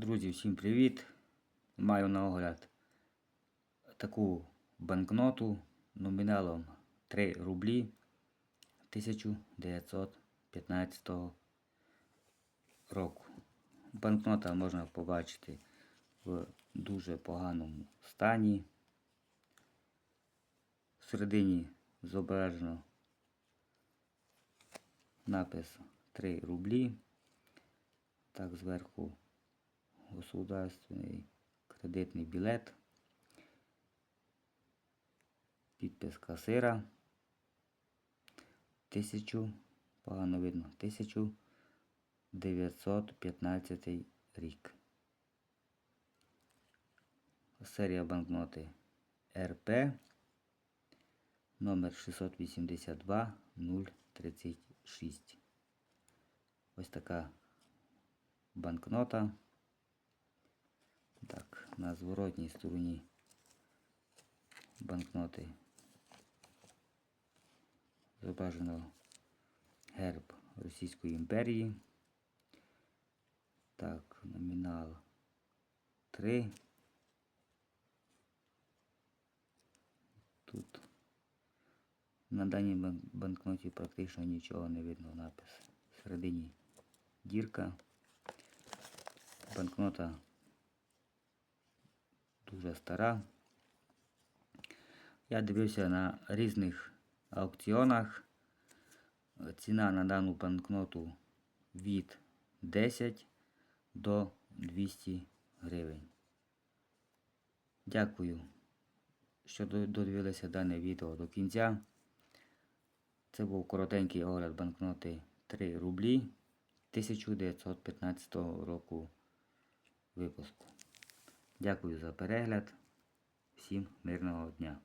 Друзі, всім привіт! Маю на огляд таку банкноту номіналом 3 рублі 1915 року. Банкнота можна побачити в дуже поганому стані. Всередині зображено напис 3 рублі. Так, зверху государственний кредитний білет, підпис касира, тисячу, погано видно, 1915 рік. Серія банкноти РП номер 682 036. Ось така банкнота. На зворотній стороні банкноти зображено герб Російської імперії. Так, номінал 3. Тут на даній банкноті практично нічого не видно напис. Всередині дірка. Банкнота дуже стара. Я дивився на різних аукціонах. Ціна на дану банкноту від 10 до 200 гривень. Дякую, що додивилися дане відео до кінця. Це був коротенький огляд банкноти 3 рублі 1915 року випуску. Дякую за перегляд. Всім мирного дня.